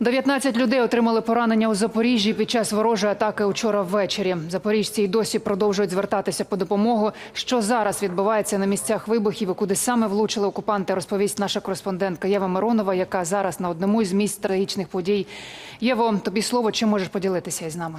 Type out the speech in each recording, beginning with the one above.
19 людей отримали поранення у Запоріжжі під час ворожої атаки учора ввечері. Запоріжці й досі продовжують звертатися по допомогу. Що зараз відбувається на місцях вибухів і куди саме влучили окупанти, розповість наша кореспондентка Єва Миронова, яка зараз на одному із місць трагічних подій. Єво, тобі слово, чим можеш поділитися із нами?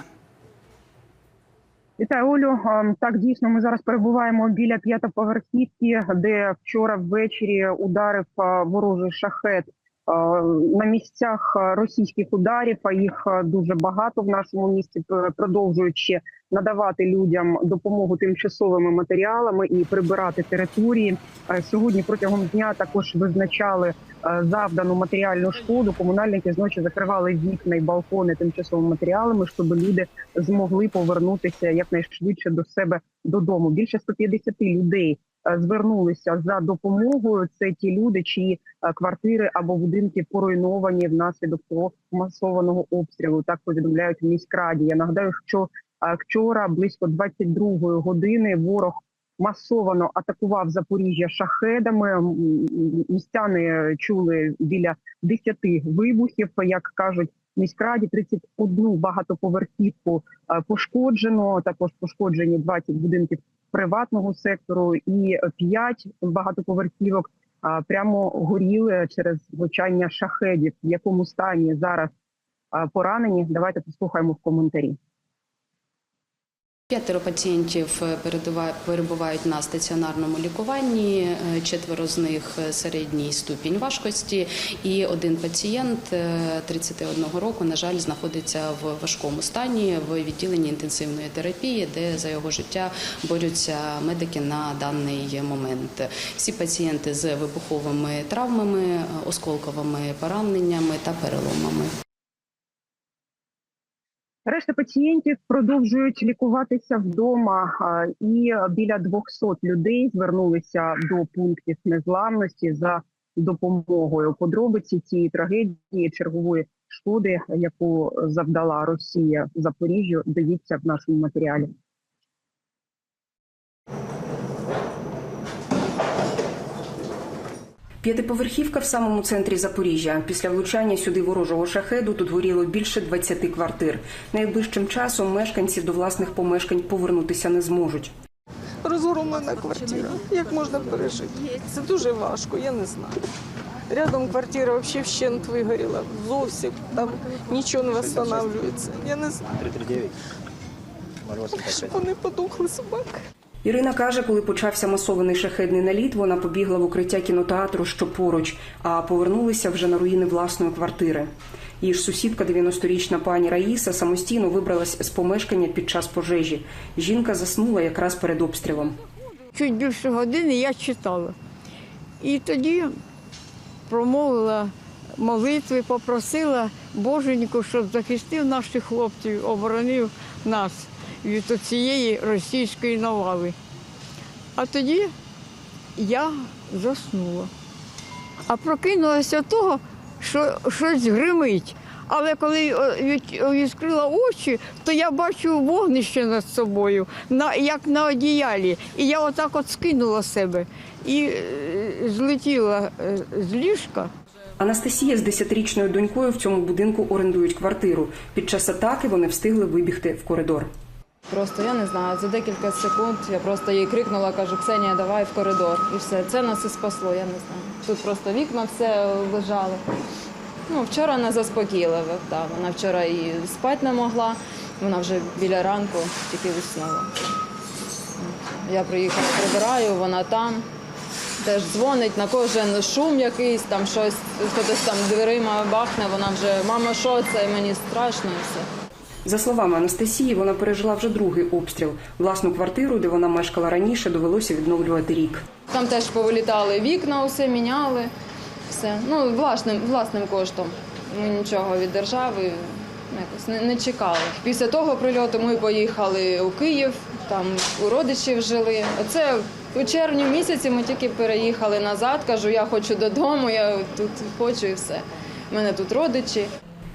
Вітаю, Олю. Ем, Так, дійсно, ми зараз перебуваємо біля п'ятоповерхівки, де вчора ввечері ударив е, ворожий шахет. Е, На місцях е, російських ударів, а їх е, дуже багато в нашому місті, п- продовжують ще надавати людям допомогу тимчасовими матеріалами і прибирати території. Сьогодні протягом дня також визначали завдану матеріальну шкоду. Комунальники зночі закривали вікна і балкони тимчасовими матеріалами, щоб люди змогли повернутися якнайшвидше до себе додому. Більше 150 людей звернулися за допомогою. Це ті люди, чиї е, квартири або будинки поруйновані внаслідок того масованого обстрілу. Так повідомляють міськраді. Я нагадаю, що е, вчора близько 22 години ворог. Масовано атакував Запоріжжя шахедами. Містяни чули біля 10 вибухів. Як кажуть в міськраді, 31 багатоповерхівку е, пошкоджено. Також пошкоджені 20 будинків приватного сектору і п'ять багатоповерхівок прямо горіли через влучання шахедів. В якому стані зараз поранені? Давайте послухаємо в коментарі. П'ятеро пацієнтів е, перебувають на стаціонарному лікуванні, е, четверо з них е, середній ступінь важкості, і один пацієнт е, 31 року, на жаль, знаходиться в важкому стані в відділенні інтенсивної терапії, де за його життя борються медики на даний момент. Всі пацієнти з вибуховими травмами, осколковими пораненнями та переломами. Решта пацієнтів продовжують лікуватися вдома, і біля 200 людей звернулися до пунктів незламності за допомогою. Подробиці цієї трагедії чергової шкоди, яку завдала Росія Запоріжжю, дивіться в нашому матеріалі. П'ятиповерхівка в самому центрі Запоріжжя. Після влучання сюди ворожого шахеду тут горіло більше 20 квартир. Найближчим часом мешканці до власних помешкань повернутися не зможуть. розгромлена квартира. Як можна пережити? Це дуже важко, я не знаю. Рядом квартира взагалі вщент вигоріла. Зовсім там нічого не встановлюється. Я не знаю, 339 щоб вони подухли собаки. Ірина каже, коли почався масований шахедний наліт, вона побігла в укриття кінотеатру, що поруч, а повернулися вже на руїни власної квартири. Її ж сусідка, 90-річна пані Раїса, самостійно вибралась з помешкання під час пожежі. Жінка заснула якраз перед обстрілом. чуть більше години я читала. І тоді промовила молитви, попросила Боженьку, щоб захистив наших хлопців, оборонив нас від цієї російської навали. А тоді я заснула. А прокинулася того, що щось гримить. Але коли е, відкрила очі, то я бачу вогнище над собою, на, як на одіялі. І я отак от скинула себе і е, злетіла е, з ліжка. Анастасія з 10-річною донькою в цьому будинку орендують квартиру. Під час атаки вони встигли вибігти в коридор. Просто я не знаю, за декілька секунд я просто їй крикнула, кажу, Ксенія, давай в коридор. І все, це нас і спасло, я не знаю. Тут просто вікна все лежали. Ну, вчора не заспокійливо, так. Вона вчора і спати не могла, вона вже біля ранку тільки уснула. Я приїхала, прибираю, вона там. Теж дзвонить на кожен шум якийсь, там щось, хтось там дверима бахне, вона вже мама, що це? Мені страшно і все. За словами Анастасії, вона пережила вже другий обстріл. Власну квартиру, де вона мешкала раніше, довелося відновлювати рік. Там теж повилітали вікна, усе міняли. Все. Ну, власним, власним коштом. Ми нічого від держави якось не, не чекали. Після того прильоту ми поїхали у Київ, там у родичів жили. Оце у червні місяці ми тільки переїхали назад. Кажу, я хочу додому, я тут хочу і все. У мене тут родичі.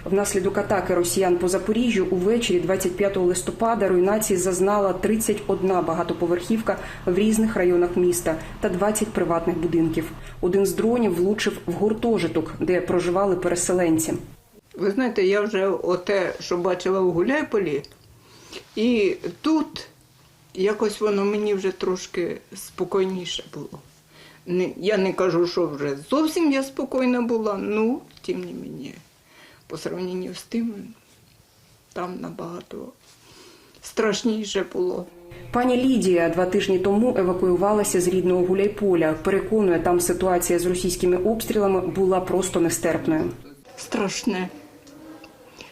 Внаслідок атаки росіян по Запоріжжю увечері 25 листопада руйнації зазнала 31 багатоповерхівка в різних районах міста та 20 приватних будинків. Один з дронів влучив в гуртожиток, де проживали переселенці. Ви знаєте, я вже оте, що бачила у Гуляйполі, і тут якось воно мені вже трошки спокійніше було. Я не кажу, що вже зовсім я спокійна була, ну, тим не мені, по сравненню з тим, там набагато страшніше було. Пані Лідія два тижні тому евакуювалася з рідного Гуляйполя. Переконує, там ситуація з російськими обстрілами була просто нестерпною. страшне.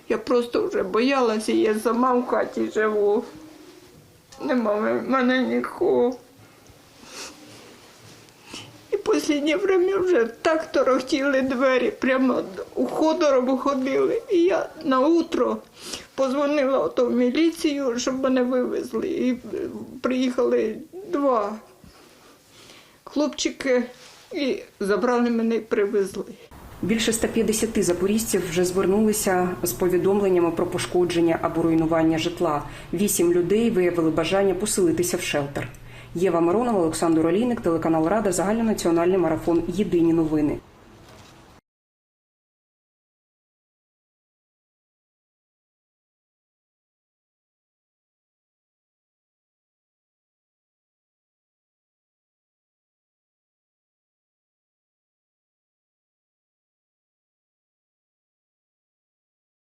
Я просто вже боялася, я сама в хаті живу. Нема в мене нікого. Останнє время вже так торохтіли двері, прямо у ходором ходили. І я на утро позвонила ото в міліцію, щоб мене вивезли. І е, приїхали два хлопчики і забрали мене і привезли. Більше 150 запоріжців вже звернулися з повідомленнями про пошкодження або руйнування житла. Вісім людей виявили бажання поселитися в шелтер. Єва Миронова, Олександр Олійник, телеканал Рада, загальнонаціональний марафон Єдині новини.